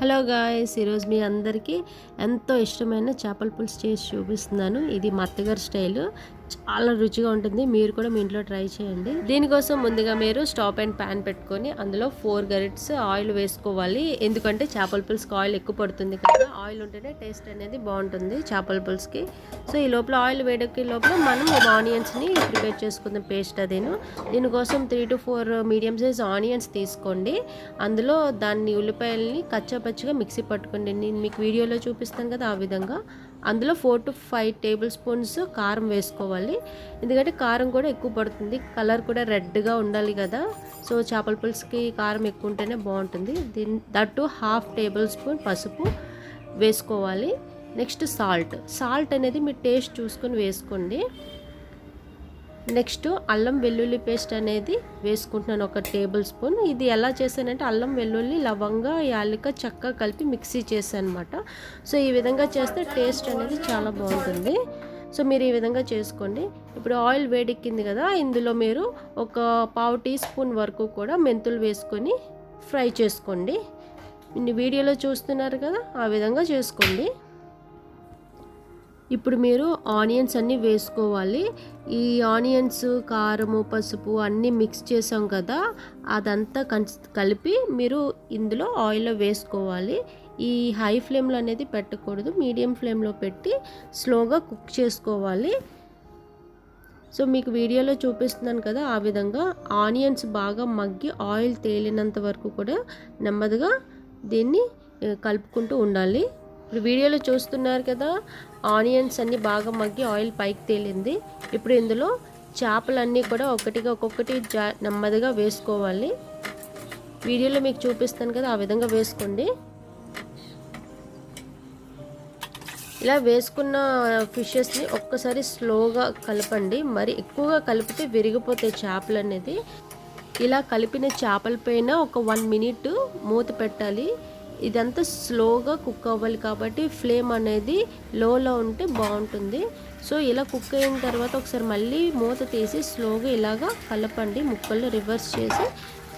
Hello guys ఈరోజు మీ అందరికీ ఎంతో ఇష్టమైన చేపల పులుసు చేసి చూపిస్తున్నాను. ఇది మా అత్తగారి స్టైల్. చాలా రుచిగా ఉంటుంది. మీరు కూడా మీ ఇంట్లో ట్రై చేయండి. దీనికోసం ముందుగా మీరు స్టాప్ అండ్ ప్యాన్ పెట్టుకొని అందులో ఫోర్ గరిట్స్ ఆయిల్ వేసుకోవాలి. ఎందుకంటే చేపల పులుసుకి ఆయిల్ ఎక్కువ పడుతుంది కదా ఆయిల్ ఉంటేనే టేస్ట్ అనేది బాగుంటుంది చేపల పులుసుకి. సో ఈ లోపల ఆయిల్ వేడెక్కి లోపల మనం ఆనియన్స్ని ప్రిపేర్ చేసుకుందాం పేస్ట్ అదేను. దీనికోసం three two four medium size onions తీసుకోండి. అందులో దాన్ని ఉల్లిపాయలని కచ్చాపచ్చిగా మిక్సీ పట్టుకోండి. నేను మీకు వీడియోలో చూపిస్తాను కదా ఆ విధంగా. అందులో four to five tablespoons కారం వేసుకోవాలి. ఎందుకంటే కారం కూడా ఎక్కువ పడుతుంది. కలర్ కూడా రెడ్గా ఉండాలి కదా. సో చేపల పులుసుకి కారం ఎక్కువ ఉంటేనే బాగుంటుంది. దీని దట్టు హాఫ్ టేబుల్ స్పూన్ పసుపు వేసుకోవాలి. నెక్స్ట్ సాల్ట్ సాల్ట్ అనేది మీ టేస్ట్ చూసుకొని వేసుకోండి. నెక్స్ట్ అల్లం వెల్లుల్లి పేస్ట్ అనేది వేసుకుంటున్నాను ఒక టేబుల్ స్పూన్. ఇది ఎలా చేశానంటే అల్లం వెల్లుల్లి లవంగా యాలిక చెక్క కలిపి మిక్సీ చేశాను అనమాట సో ఈ విధంగా చేస్తే టేస్ట్ అనేది చాలా బాగుంటుంది. సో మీరు ఈ విధంగా చేసుకోండి. ఇప్పుడు ఆయిల్ వేడెక్కింది కదా ఇందులో మీరు ఒక పావు టీ స్పూన్ వరకు కూడా మెంతులు వేసుకొని ఫ్రై చేసుకోండి. వీడియోలో చూస్తున్నారు కదా ఆ విధంగా చేసుకోండి. ఇప్పుడు మీరు ఆనియన్స్ అన్నీ వేసుకోవాలి. ఈ ఆనియన్స్ కారము పసుపు అన్నీ మిక్స్ చేసాం కదా అదంతా కలిపి మీరు ఇందులో ఆయిల్లో వేసుకోవాలి. ఈ హై ఫ్లేమ్లో అనేది పెట్టకూడదు మీడియం ఫ్లేమ్లో పెట్టి స్లోగా కుక్ చేసుకోవాలి. సో మీకు వీడియోలో చూపిస్తున్నాను కదా ఆ విధంగా ఆనియన్స్ బాగా మగ్గి ఆయిల్ తేలినంత వరకు కూడా నెమ్మదిగా దీన్ని కలుపుకుంటూ ఉండాలి. ఇప్పుడు వీడియోలో చూస్తున్నారు కదా ఆనియన్స్ అన్నీ బాగా మగ్గి ఆయిల్ పైకి తేలింది. ఇప్పుడు ఇందులో చేపలన్నీ కూడా ఒకటిగా ఒక్కొక్కటి జా నెమ్మదిగా వేసుకోవాలి. వీడియోలో మీకు చూపిస్తాను కదా ఆ విధంగా వేసుకోండి. ఇలా వేసుకున్న ఫిషెస్ని ఒక్కసారి స్లోగా కలపండి. మరి ఎక్కువగా కలిపితే విరిగిపోతాయి చేపలు అనేది ఇలా కలిపిన చేపల పైన ఒక వన్ మినిట్ మూత పెట్టాలి. ఇదంతా స్లోగా కుక్ అవ్వాలి కాబట్టి ఫ్లేమ్ అనేది లోలో ఉంటే బాగుంటుంది. సో ఇలా కుక్ అయిన తర్వాత ఒకసారి మళ్ళీ మూత తీసి స్లోగా ఇలాగా కలపండి. ముక్కలు రివర్స్ చేసి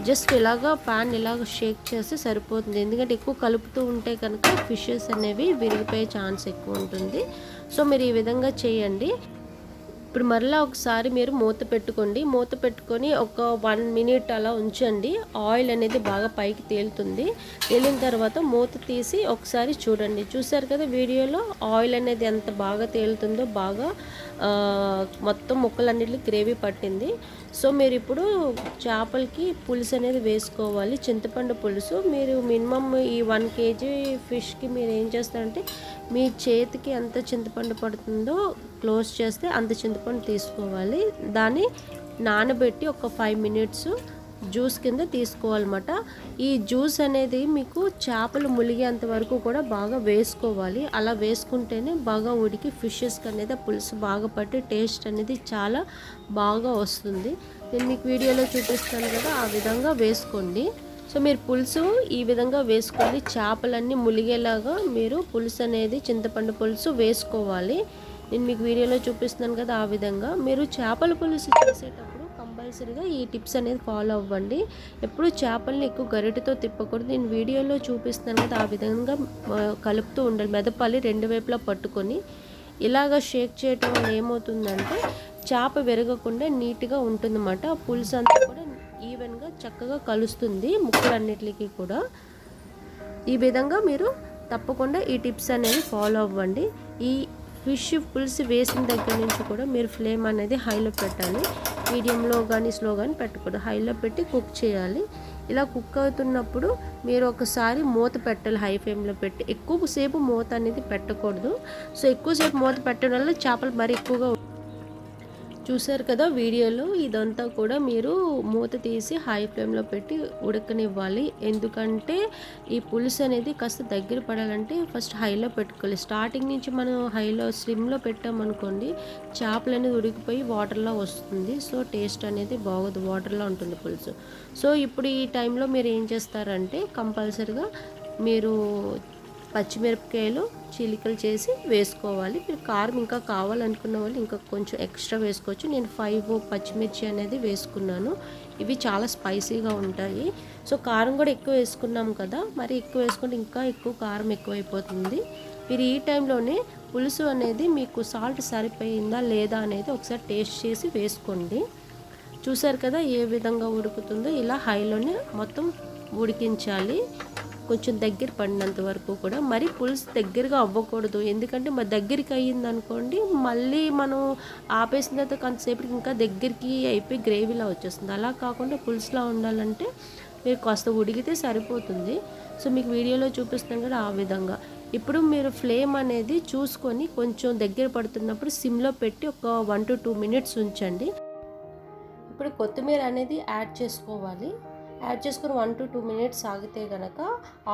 జస్ట్ ఇలాగా ప్యాన్ ఇలాగ షేక్ చేస్తే సరిపోతుంది. ఎందుకంటే ఎక్కువ కలుపుతూ ఉంటే కనుక ఫిషెస్ అనేవి విరిగిపోయే ఛాన్స్ ఎక్కువ ఉంటుంది. సో మీరు ఈ విధంగా చేయండి. ఇప్పుడు మరలా ఒకసారి మీరు మూత పెట్టుకోండి. మూత పెట్టుకొని ఒక వన్ మినిట్ అలా ఉంచండి. ఆయిల్ అనేది బాగా పైకి తేలుతుంది. తేలిన తర్వాత మూత తీసి ఒకసారి చూడండి. చూసారు కదా వీడియోలో ఆయిల్ అనేది ఎంత బాగా తేలుతుందో బాగా మొత్తం ముక్కలన్నిటికీ గ్రేవీ పట్టింది. సో మీరు ఇప్పుడు చేపలకి పులుసు అనేది వేసుకోవాలి. చింతపండు పులుసు. మీరు మినిమమ్ ఈ వన్ కేజీ ఫిష్కి మీరు ఏం చేస్తారంటే మీ చేతికి ఎంత చింతపండు పడుతుందో క్లోజ్ చేస్తే అంత చింతపండు తీసుకోవాలి. దాన్ని నానబెట్టి ఒక ఫైవ్ మినిట్స్ జ్యూస్ కింద తీసుకోవాలన్నమాట. ఈ జ్యూస్ అనేది మీకు చేపలు ములిగేంత వరకు కూడా బాగా వేసుకోవాలి. అలా వేసుకుంటేనే బాగా ఉడికి ఫిషెస్కి అనేది పులుసు బాగా పట్టి టేస్ట్ అనేది చాలా బాగా వస్తుంది. నేను మీకు వీడియోలో చూపిస్తాను కదా ఆ విధంగా వేసుకోండి. సో మీరు పులుసు ఈ విధంగా వేసుకోండి. చేపలన్నీ ములిగేలాగా మీరు పులుసు అనేది చింతపండు పులుసు వేసుకోవాలి. నేను మీకు వీడియోలో చూపిస్తున్నాను కదా ఆ విధంగా. మీరు చేపల పులుసు చేసేటప్పుడు కంపల్సరీగా ఈ టిప్స్ అనేది ఫాలో అవ్వండి. ఎప్పుడు చేపల్ని ఎక్కువ గరిటతో తిప్పకూడదు. నేను వీడియోలో చూపిస్తాను కదా ఆ విధంగా కలుపుతూ ఉండాలి. మెదపాలి రెండు వైపులా పట్టుకొని ఇలాగ షేక్ చేయటం వల్ల ఏమవుతుందంటే చేప విరగకుండా నీట్గా ఉంటుందన్నమాట. పులుసు అంతా కూడా ఈవెన్గా చక్కగా కలుస్తుంది ముక్కలన్నిటికీ కూడా. ఈ విధంగా మీరు తప్పకుండా ఈ టిప్స్ అనేది ఫాలో అవ్వండి. ఈ ఫిష్ పులుసు వేసిన దగ్గర నుంచి కూడా మీరు ఫ్లేమ్ అనేది హైలో పెట్టాలి. మీడియంలో కానీ స్లో కానీ పెట్టకూడదు. హైలో పెట్టి కుక్ చేయాలి. ఇలా కుక్ అవుతున్నప్పుడు మీరు ఒకసారి మూత పెట్టాలి. హై ఫ్లేమ్లో పెట్టి ఎక్కువసేపు మూత అనేది పెట్టకూడదు. సో ఎక్కువసేపు మూత పెట్టడం వల్ల చేపలు మరి ఎక్కువగా చూసారు కదా వీడియోలో? ఇదంతా కూడా మీరు మూత తీసి హై ఫ్లేమ్లో పెట్టి ఉడకనివ్వాలి. ఎందుకంటే ఈ పులుసు అనేది కాస్త దగ్గర పడాలంటే ఫస్ట్ హైలో పెట్టుకోవాలి. స్టార్టింగ్ నుంచి మనం హైలో స్లిమ్లో పెట్టామనుకోండి చేపలు అనేది ఉడికిపోయి వాటర్లో వస్తుంది. సో టేస్ట్ అనేది బాగోదు. వాటర్లో ఉంటుంది పులుసు. సో ఇప్పుడు ఈ టైంలో మీరు ఏం చేస్తారంటే కంపల్సరిగా మీరు పచ్చిమిరపకాయలు చీలికలు చేసి వేసుకోవాలి. మీరు కారం ఇంకా కావాలనుకున్న వాళ్ళు ఇంకా కొంచెం ఎక్స్ట్రా వేసుకోవచ్చు. నేను ఫైవ్ పచ్చిమిర్చి అనేది వేసుకున్నాను. ఇవి చాలా స్పైసీగా ఉంటాయి. సో కారం కూడా ఎక్కువ వేసుకున్నాం కదా మరి ఎక్కువ వేసుకుంటే ఇంకా ఎక్కువ కారం ఎక్కువైపోతుంది. మీరు ఈ టైంలోనే పులుసు అనేది మీకు సాల్ట్ సరిపోయిందా లేదా అనేది ఒకసారి టేస్ట్ చేసి వేసుకోండి. చూసారు కదా ఏ విధంగా ఉడుకుతుందో? ఇలా హైలోనే మొత్తం ఉడికించాలి. కొంచెం దగ్గర పడినంత వరకు కూడా మరి పులుసు దగ్గరగా అవ్వకూడదు. ఎందుకంటే మరి దగ్గరికి అయ్యింది అనుకోండి మళ్ళీ మనం ఆపేసిన తర్వాత కొంతసేపటికి ఇంకా దగ్గరికి అయిపోయి గ్రేవీలా వచ్చేస్తుంది. అలా కాకుండా పులుసులా ఉండాలంటే మీరు కాస్త ఉడికితే సరిపోతుంది. సో మీకు వీడియోలో చూపిస్తాను కదా ఆ విధంగా. ఇప్పుడు మీరు ఫ్లేమ్ అనేది చూసుకొని కొంచెం దగ్గర పడుతున్నప్పుడు సిమ్లో పెట్టి ఒక వన్ టు టూ మినిట్స్ ఉంచండి. ఇప్పుడు కొత్తిమీర అనేది యాడ్ చేసుకోవాలి. యాడ్ చేసుకుని వన్ టు టూ మినిట్స్ ఆగితే కనుక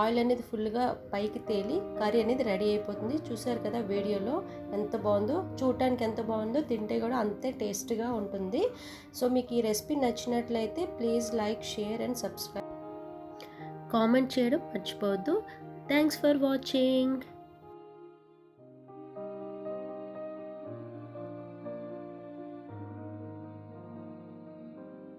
ఆయిల్ అనేది ఫుల్గా పైకి తేలి కర్రీ అనేది రెడీ అయిపోతుంది. చూసారు కదా వీడియోలో ఎంత బాగుందో చూడటానికి ఎంత బాగుందో తింటే కూడా అంతే టేస్ట్గా ఉంటుంది. సో మీకు ఈ రెసిపీ నచ్చినట్లయితే please like share and subscribe. Comment చేయడం మర్చిపోవద్దు. Thanks for watching.